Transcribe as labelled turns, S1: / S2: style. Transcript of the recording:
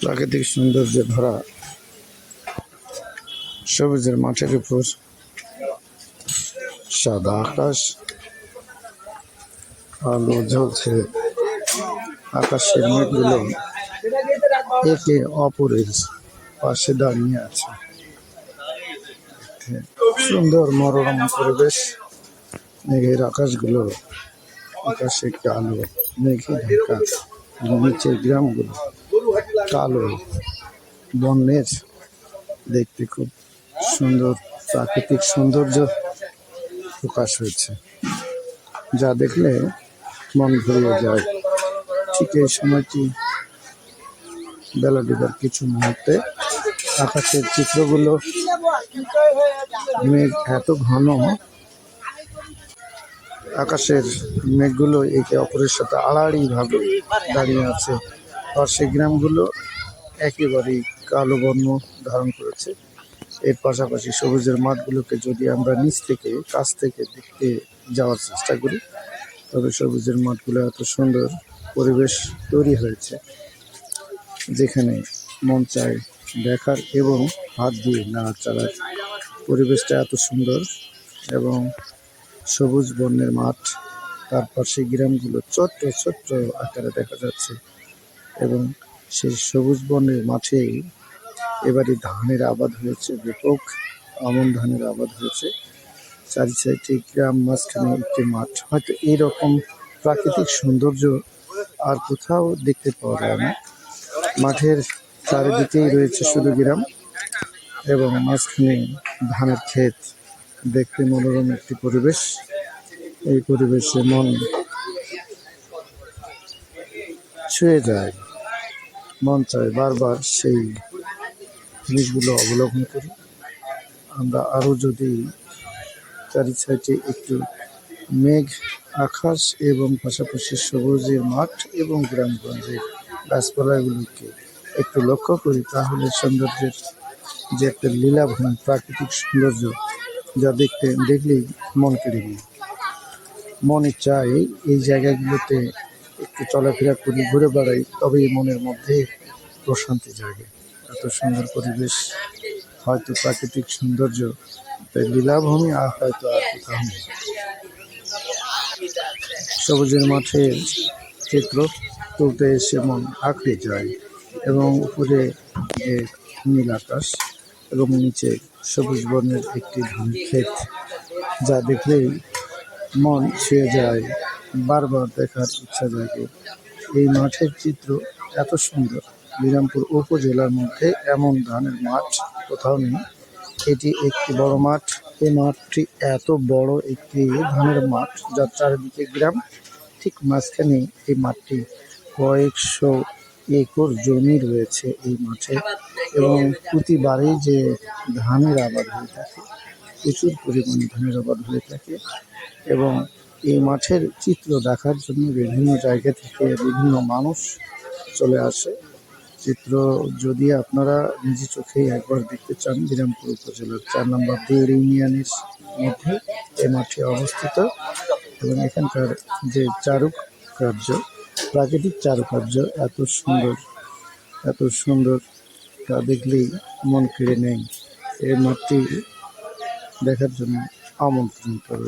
S1: প্রাকৃতিক সৌন্দর্যে ভরা সবুজের মাঠের উপর সাদা আকাশ, আলো জ্বলছে, আকাশের মেঘগুলো একে অপরের পাশে দাঁড়িয়ে আছে। সুন্দর মনোরম পরিবেশ, মেঘের আকাশগুলো, আকাশে আলো মেঘে ঢাকা নিচের গ্রামগুলো। কালো বন্যের দেখতে খুব সুন্দর, প্রাকৃতিক সৌন্দর্য প্রকাশ হয়েছে। যা দেখলে মন ভরিয়ে যায়। ঠিক এই সময়টি বেলা ডুবার কিছু মুহূর্তে আকাশের চিত্রগুলো মেঘ এত ঘন, আকাশের মেঘগুলো একে অপরের সাথে আড়াআড়ি ভাবে দাঁড়িয়ে আছে। আর সেই গ্রামগুলো একেবারেই কালো বর্ণ ধারণ করেছে। এর পাশাপাশি সবুজের মাঠগুলোকে যদি আমরা নিচ থেকে, কাছ থেকে দেখতে যাওয়ার চেষ্টা করি, তবে সবুজের মাঠগুলো এত সুন্দর পরিবেশ তৈরি হয়েছে, যেখানে মন চায় দেখার এবং হাত দিয়ে নাড়াচাড়ার। পরিবেশটা এত সুন্দর এবং সবুজ বর্ণের মাঠ তার পাশে গ্রামগুলো ছোট্ট ছোট্ট আকারে দেখা যাচ্ছে। এবং সেই সবুজ বনের মাঠেই এবারে ধানের আবাদ হয়েছে, ব্যাপক আমন ধানের আবাদ হয়েছে। চারি সাইডে গ্রাম মাঝখানে একটি মাঠ। হয়তো এইরকম প্রাকৃতিক সৌন্দর্য আর কোথাও দেখতে পাওয়া যায় না। মাঠের চারিদিকেই রয়েছে শুধু গ্রাম এবং মাঝখানে ধানের ক্ষেত। দেখতে মনোরম একটি পরিবেশ। এই পরিবেশে মন ছুঁয়ে যায়। মন চায় বারবার সেই জিনিসগুলো অবলোকন করি। আমরা আরও যদি চারি সাইডে একটু মেঘ, আকাশ এবং পাশাপাশি সবুজের মাঠ এবং গ্রামগঞ্জের গাছপালাগুলিকে একটু লক্ষ্য করি, তাহলে সৌন্দর্যের যে একটা লীলাভূমি প্রাকৃতিক সৌন্দর্য যা দেখতে, দেখলেই মন কেড়ে নেয়। মনে চাই এই জায়গাগুলোতে একটু চলাফেরা করি, ঘুরে বেড়াই, তবেই মনের মধ্যে প্রশান্তি জাগে। এত সুন্দর পরিবেশ, হয়তো প্রাকৃতিক সৌন্দর্য, তাই লীলাভূমি আর হয়তো আর কোথাও নেই। সবুজের মাঠে চিত্র তুলতে এসে মন আঁকড়ে যায় এবং উপরে যে নীল আকাশ এবং নিচে সবুজ বর্ণের একটি ধান ক্ষেত, যা দেখলেই মন ছুঁয়ে যায়। বারবার দেখার ইচ্ছা জাগে। এই মাঠের চিত্র এত সুন্দর। বিরামপুর উপজেলার মধ্যে এমন ধানের মাঠ কোথাও নেই। এটি একটি বড় মাঠ। এই মাঠটি এত বড় একটি ধানের মাঠ যার চারিদিকে গ্রাম। ঠিক মাঝখানে এই মাঠটি কয়েকশো একর জমি রয়েছে এই মাঠে এবং প্রতিবারেই যে ধানের আবাদ হয়ে থাকে, প্রচুর পরিমাণে ধানের আবাদ হয়ে থাকে এবং এই মাঠের চিত্র দেখার জন্য বিভিন্ন জায়গা থেকে বিভিন্ন মানুষ চলে আসে। চিত্র যদি আপনারা নিজে চোখে একবার দেখতে চান, বিরামপুর উপজেলার চার নম্বর দেড় ইউনিয়নের মধ্যে এই মাঠে অবস্থিত এবং এখানকার যে চারুকার্য, প্রাকৃতিক চারুকার্য এত সুন্দর এত সুন্দর, তা দেখলেই মন কেড়ে নেয়। এই মাঠটি দেখার জন্য আমন্ত্রণ রইল।